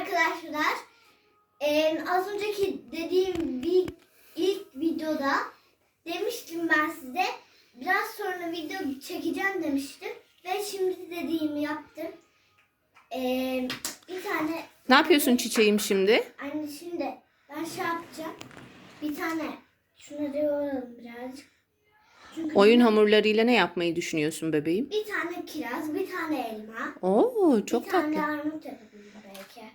arkadaşlar. Ee, az önceki dediğim bir ilk videoda demiştim ben size. Biraz sonra video çekeceğim demiştim. Ve şimdi dediğimi yaptım. Ee, bir tane Ne yapıyorsun çiçeğim şimdi? anne şimdi ben şey yapacağım. Bir tane şunları yoğuralım birazcık. Çünkü Oyun hamurlarıyla ne yapmayı düşünüyorsun bebeğim? bir tane kiraz, bir tane elma, Oo çok bir tane tatlı. armut yapabilirim belki.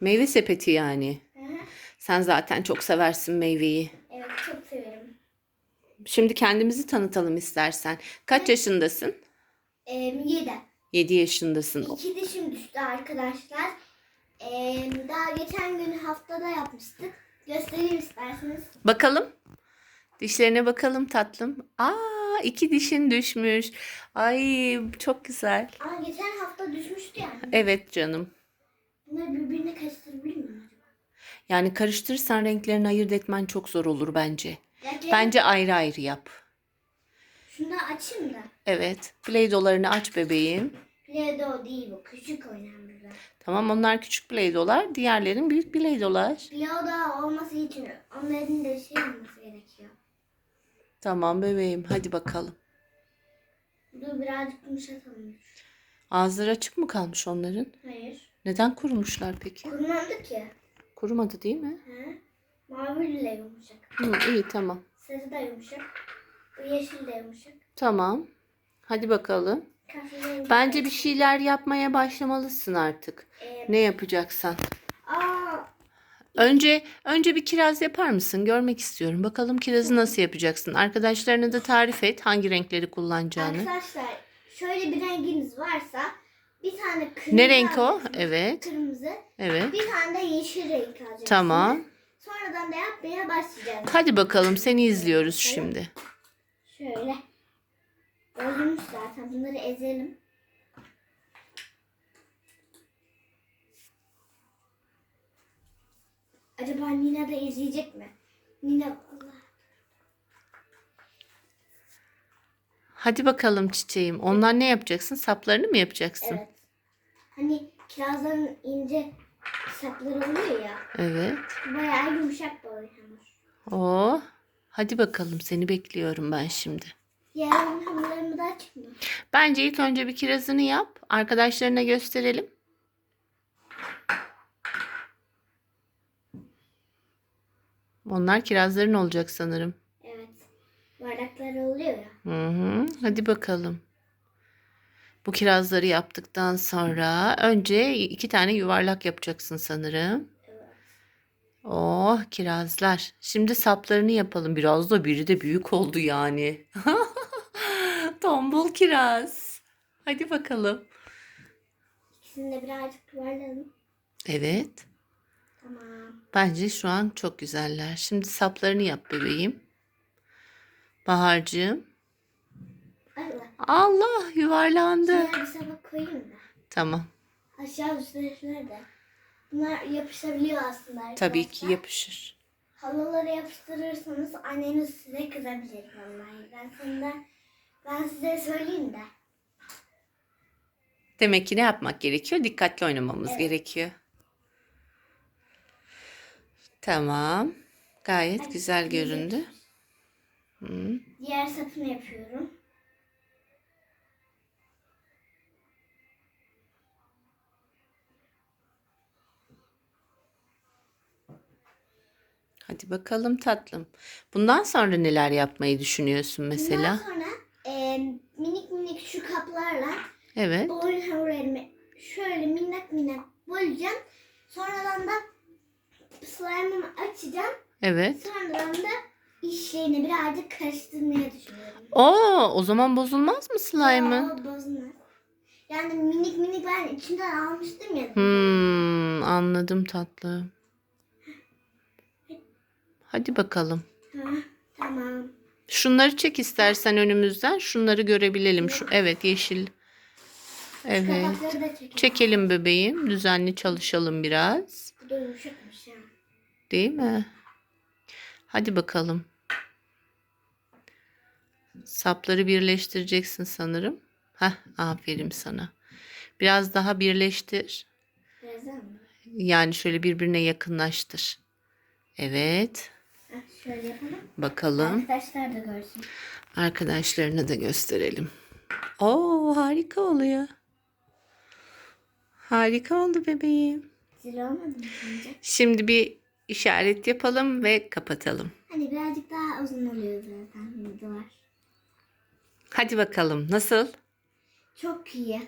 Meyve sepeti yani. Hı hı. Sen zaten çok seversin meyveyi. Evet çok severim. Şimdi kendimizi tanıtalım istersen. Kaç yaşındasın? Ee, yedi. 7 yaşındasın. İki dişim düştü arkadaşlar. Ee, daha geçen gün haftada yapmıştık. Göstereyim isterseniz. Bakalım. Dişlerine bakalım tatlım. Aa iki dişin düşmüş. Ay çok güzel. Ama geçen hafta düşmüştü yani. Evet canım. Bunları birbirine karıştırabilir miyim acaba? Yani karıştırırsan renklerini ayırt etmen çok zor olur bence. Gerçi Bence ayrı ayrı yap. Şunu açayım da. Evet. Play-Doh'larını aç bebeğim. Play-Doh değil bu. Küçük oynanırlar. Tamam onlar küçük Play-Doh'lar. Diğerlerin büyük Play-Doh'lar. Play-Doh olması için onların da şey olması gerekiyor. Tamam bebeğim. Hadi bakalım. Dur birazcık yumuşatalım. Ağızları açık mı kalmış onların? Hayır. Neden kurumuşlar peki? Kurumadı ki. Kurumadı değil mi? He? Mavi de yumuşak. Hı, iyi tamam. Sarı da yumuşak. Bu yeşil de yumuşak. Tamam. Hadi bakalım. Kahverengi Bence de- bir şeyler yapmaya başlamalısın artık. Ee, Ne yapacaksan. aa, Önce önce bir kiraz yapar mısın? Görmek istiyorum. Bakalım kirazı nasıl yapacaksın? Arkadaşlarına da tarif et hangi renkleri kullanacağını. arkadaşlar şöyle bir renginiz varsa bir tane kırmızı Ne renk o? Evet. Kırmızı. Evet. Bir tane de yeşil renk alacaksınız. Tamam. Sonradan da yapmaya başlayacağız. Hadi bakalım seni izliyoruz şimdi. Şöyle. Bozulmuş zaten. Bunları ezelim. Acaba Nina da izleyecek mi? Nina Allah. Hadi bakalım çiçeğim. Onlar ne yapacaksın? Saplarını mı yapacaksın? Evet. Hani kirazların ince sapları oluyor ya. Evet. Bayağı yumuşak böyle hamur. Oo. Hadi bakalım seni bekliyorum ben şimdi. Diğer hamurlarımı da mı? Bence ilk önce bir kirazını yap. Arkadaşlarına gösterelim. Onlar kirazların olacak sanırım. Evet. Bardaklar oluyor ya. Hı hı. Hadi bakalım. Bu kirazları yaptıktan sonra önce iki tane yuvarlak yapacaksın sanırım. Oh kirazlar. Şimdi saplarını yapalım. Biraz da biri de büyük oldu yani. Tombul kiraz. Hadi bakalım. İkisini de birazcık yuvarlayalım. Evet. Tamam. Bence şu an çok güzeller. Şimdi saplarını yap bebeğim. Bahar'cığım. Allah. Allah yuvarlandı. Şuraya bir sabah koyayım da. Tamam. Aşağı üstlerine de. Bunlar yapışabiliyor aslında arkadaşlar. Tabii ki yapışır. Halılara yapıştırırsanız anneniz size kızabilir vallahi. Ben sana ben size söyleyeyim de. Demek ki ne yapmak gerekiyor? Dikkatli oynamamız Evet. gerekiyor. Tamam. Gayet Hadi, güzel güzel. göründü. Hı. Diğer sapını yapıyorum. Hadi bakalım tatlım. Bundan sonra neler yapmayı düşünüyorsun mesela? Bundan sonra e, minik minik şu kaplarla Evet. oyun hamurlarımı şöyle minnak minnak böleceğim. Sonradan da slime'ımı açacağım. Evet. Sonradan da işlerini birazcık karıştırmaya düşünüyorum. Oo, o zaman bozulmaz mı slime'ın? Bozulmaz. Yani minik minik ben içinden almıştım ya. Hmm, anladım tatlım. Hadi bakalım. Ha, tamam. Şunları çek istersen önümüzden. Şunları görebilelim. Şu evet yeşil. Evet. Çekelim. Bebeğim. Düzenli çalışalım biraz. Değil mi? Hadi bakalım. Sapları birleştireceksin sanırım. Heh, aferin sana. Biraz daha birleştir. Yani şöyle birbirine yakınlaştır. Evet. Şöyle yapalım. Bakalım. Arkadaşlar da görsün. Arkadaşlarına da gösterelim. Oo harika oluyor. Harika oldu bebeğim. Güzel olmadı mı sence? Şimdi bir işaret yapalım ve kapatalım. Hani birazcık daha uzun oluyor zaten videolar. Hadi bakalım nasıl? Çok iyi.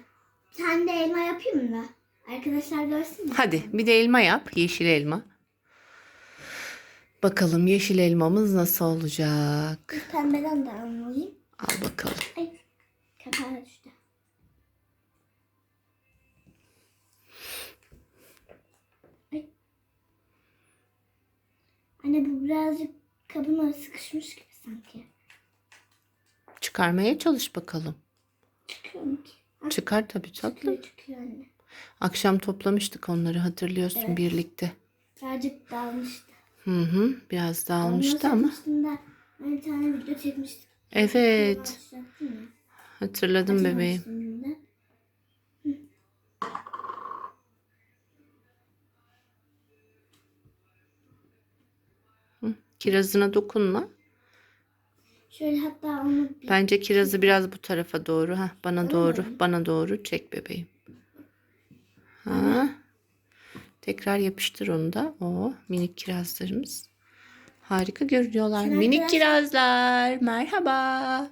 Sen de elma yapayım mı? Arkadaşlar görsün mü? Hadi bir de elma yap. Yeşil elma. Bakalım yeşil elmamız nasıl olacak? Pembeden de almalıyım. Al bakalım. Ay kapağı düştü. Ay. Anne bu birazcık kabına sıkışmış gibi sanki. Çıkarmaya çalış bakalım. Çıkıyor mu ki? Ah, Çıkar tabii tatlım. çıkıyor çıkıyor anne. Akşam toplamıştık onları hatırlıyorsun Evet. birlikte. Birazcık dağılmıştı. Hı hı. Biraz dağılmıştı ama. Bir tane video çekmiştik. Evet. Hatırladım bebeğim. Kirazına dokunma. Şöyle hatta onu bir Bence kirazı biraz bu tarafa doğru. ha bana doğru. Bana doğru çek bebeğim. Ha. Tekrar yapıştır onu da. O minik kirazlarımız. Harika görünüyorlar. Şimdi Minik arkadaşlar- kirazlar. Merhaba.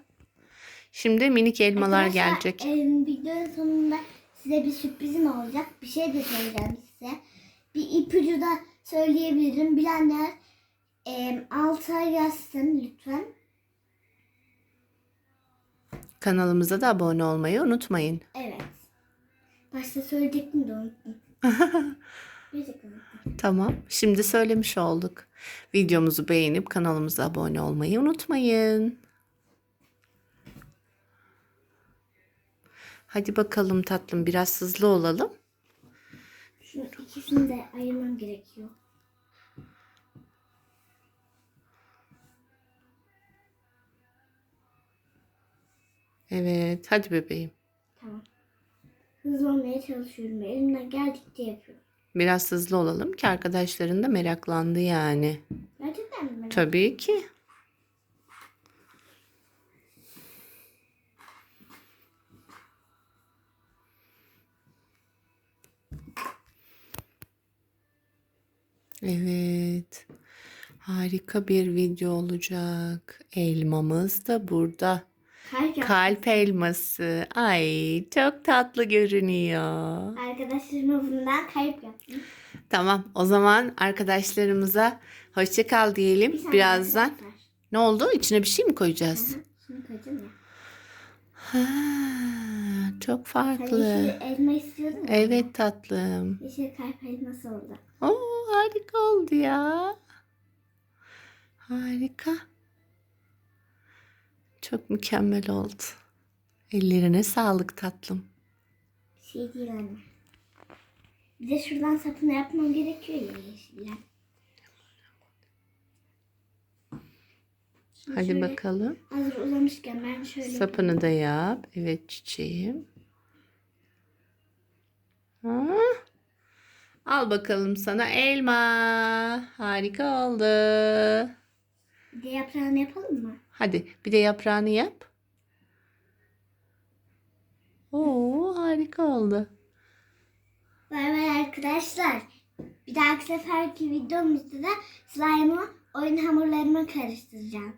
Şimdi minik elmalar Arkadaşlar, gelecek. e, videonun sonunda size bir sürprizim olacak. Bir şey de söyleyeceğim size. Bir ipucu da söyleyebilirim. Bilenler e, alta yazsın lütfen. Kanalımıza da abone olmayı unutmayın. Evet. Başta söyleyecektim de unuttum. Tamam. Şimdi söylemiş olduk. Videomuzu beğenip kanalımıza abone olmayı unutmayın. Hadi bakalım tatlım biraz hızlı olalım. Şunu ikisini de ayırmam gerekiyor. Evet, hadi bebeğim. Tamam. Hızlı olmaya çalışıyorum. Elimden geldikçe yapıyorum. Biraz hızlı olalım ki arkadaşların da meraklandı yani. Gerçekten mi? Tabii ki. Evet. Harika bir video olacak. Elmamız da burada. Kalp elması. Ay çok tatlı görünüyor. Arkadaşlarıma bundan kalp yaptım. Tamam o zaman arkadaşlarımıza hoşça kal diyelim. Bir Birazdan. Ne oldu? İçine bir şey mi koyacağız? Hı hı. Ha, çok farklı. yeşil elma istiyordun mu? Evet tatlım. Yeşil kalp elması oldu. Oo, harika oldu ya. Harika. Çok mükemmel oldu. Ellerine sağlık tatlım. Şey değil anne. Bir de şuradan sapını yapmam gerekiyor ya yeşiller. Hadi şöyle bakalım. Hazır uzamışken ben şöyle Sapını da yap. Evet çiçeğim. Ha? Al bakalım sana elma. Harika oldu. Bir de yaprağını yapalım mı? Hadi bir de yaprağını yap. Oo harika oldu. Bay arkadaşlar. Bir dahaki seferki videomuzda da slime'ı oyun hamurlarıma karıştıracağım.